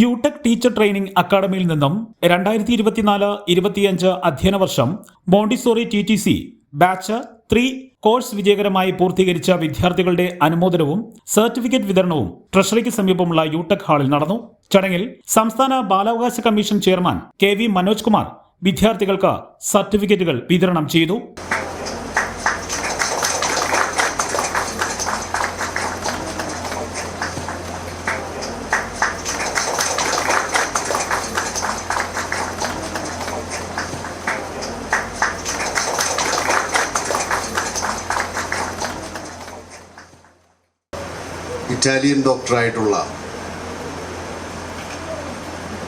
യുടെക് teacher training അക്കാദമിയിൽ നിന്നും രണ്ടായിരത്തി ഇരുപത്തിനാല് ഇരുപത്തിയഞ്ച് അധ്യയന വർഷം Montessori T T C batch three course വിജയകരമായി പൂർത്തീകരിച്ച വിദ്യാർത്ഥികളുടെ അനുമോദനവും സർട്ടിഫിക്കറ്റ് വിതരണവും ട്രഷറിക്ക് സമീപമുള്ള യുടെക് ഹാളിൽ നടന്നു. ചടങ്ങിൽ സംസ്ഥാന ബാലാവകാശ commission chairman K V Manoj Kumar വിദ്യാർത്ഥികൾക്ക് സർട്ടിഫിക്കറ്റുകൾ വിതരണം ചെയ്തു. ഇറ്റാലിയൻ ഡോക്ടറായിട്ടുള്ള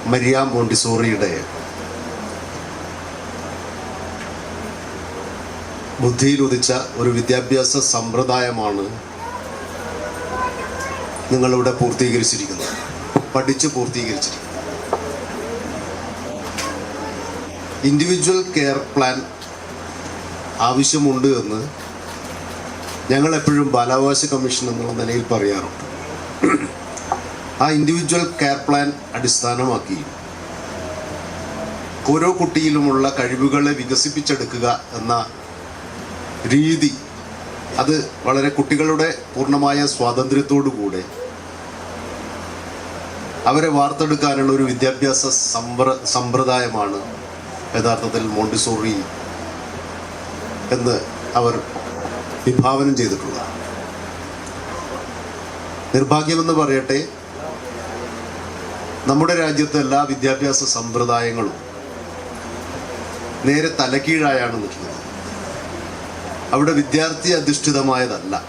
മരിയാം മോണ്ടിസോറിയുടെ ബുദ്ധിയിലുദിച്ച ഒരു വിദ്യാഭ്യാസ സമ്പ്രദായമാണ് നിങ്ങളിവിടെ പൂർത്തീകരിച്ചിരിക്കുന്നത്. പഠിച്ച് പൂർത്തീകരിച്ചിരിക്കുന്നത്. ഇൻഡിവിജ്വൽ കെയർ പ്ലാൻ ആവശ്യമുണ്ട് എന്ന് ഞങ്ങൾ എപ്പോഴും ബാലാവകാശ കമ്മീഷൻ എന്നുള്ള നിലയിൽ പറയാറുണ്ട്. ആ ഇൻഡിവിജ്വൽ കെയർ പ്ലാൻ അടിസ്ഥാനമാക്കി ഓരോ കുട്ടിയിലുമുള്ള കഴിവുകളെ വികസിപ്പിച്ചെടുക്കുക എന്ന രീതി അത് വളരെ കുട്ടികളുടെ പൂർണമായ സ്വാതന്ത്ര്യത്തോടുകൂടെ അവരെ വാർത്തെടുക്കാനുള്ള ഒരു വിദ്യാഭ്യാസ സമ്പ്ര സമ്പ്രദായമാണ് യഥാർത്ഥത്തിൽ മോണ്ടിസോറി എന്ന് അവർ വിഭാവനം ചെയ്തിട്ടുള്ളത്. നിർഭാഗ്യമെന്ന് പറയട്ടെ നമ്മുടെ രാജ്യത്തെ എല്ലാ വിദ്യാഭ്യാസ സമ്പ്രദായങ്ങളും നേരെ തലക്കീഴായാണ് നിൽക്കുന്നത്. അവിടെ വിദ്യാർത്ഥി അധിഷ്ഠിതമായതല്ല.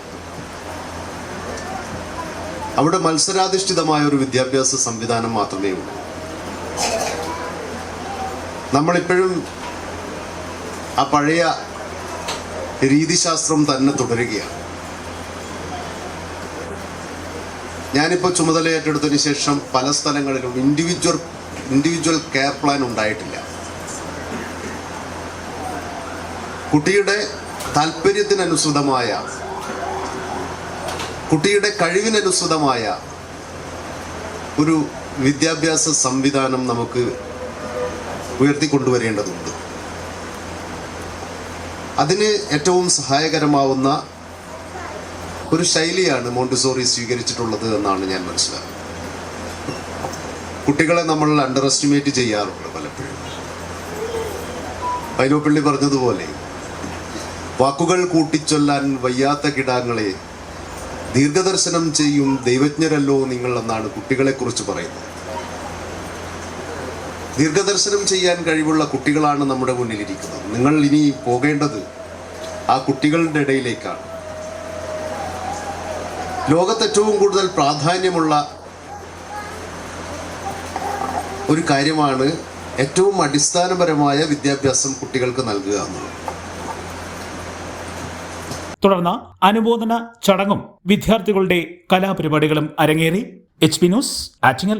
അവിടെ മത്സരാധിഷ്ഠിതമായ ഒരു വിദ്യാഭ്യാസ സംവിധാനം മാത്രമേ ഉള്ളൂ. നമ്മളിപ്പോഴും ആ പഴയ രീതിശാസ്ത്രം തന്നെ തുടരുകയാണ്. ഞാനിപ്പോൾ ചുമതല ഏറ്റെടുത്തതിന് ശേഷം പല സ്ഥലങ്ങളിലും ഇൻഡിവിജ്വൽ ഇൻഡിവിജ്വൽ കെയർ പ്ലാൻ ഉണ്ടായിട്ടില്ല. കുട്ടിയുടെ താല്പര്യത്തിനനുസൃതമായ കുട്ടിയുടെ കഴിവിനനുസൃതമായ ഒരു വിദ്യാഭ്യാസ സംവിധാനം നമുക്ക് ഉയർത്തിക്കൊണ്ടുവരേണ്ടതുണ്ട്. അതിന് ഏറ്റവും സഹായകരമാവുന്ന ഒരു ശൈലിയാണ് മോണ്ടിസോറി സ്വീകരിച്ചിട്ടുള്ളത് എന്നാണ് ഞാൻ മനസ്സിലാക്കുന്നത്. കുട്ടികളെ നമ്മൾ അണ്ടർ എസ്റ്റിമേറ്റ് ചെയ്യാറുണ്ട് പലപ്പോഴും. പൈലോപ്പള്ളി പറഞ്ഞതുപോലെ വാക്കുകൾ കൂട്ടിച്ചൊല്ലാൻ വയ്യാത്ത കിടാങ്ങളെ ദീർഘദർശനം ചെയ്യും ദൈവജ്ഞരല്ലോ നിങ്ങൾ എന്നാണ് കുട്ടികളെക്കുറിച്ച് പറയുന്നത്. ദീർഘദർശനം ചെയ്യാൻ കഴിവുള്ള കുട്ടികളാണ് നമ്മുടെ മുന്നിലിരിക്കുന്നത്. നിങ്ങൾ ഇനി പോകേണ്ടത് ആ കുട്ടികളുടെ ഇടയിലേക്കാണ്. ലോകത്ത് ഏറ്റവും കൂടുതൽ പ്രാധാന്യമുള്ള ഒരു കാര്യമാണ് ഏറ്റവും അടിസ്ഥാനപരമായ വിദ്യാഭ്യാസം കുട്ടികൾക്ക് നൽകുക എന്നുള്ളത്. തുടർന്ന് അനുമോദന ചടങ്ങും വിദ്യാർത്ഥികളുടെ കലാപരിപാടികളും അരങ്ങേറി. H P news Attingal.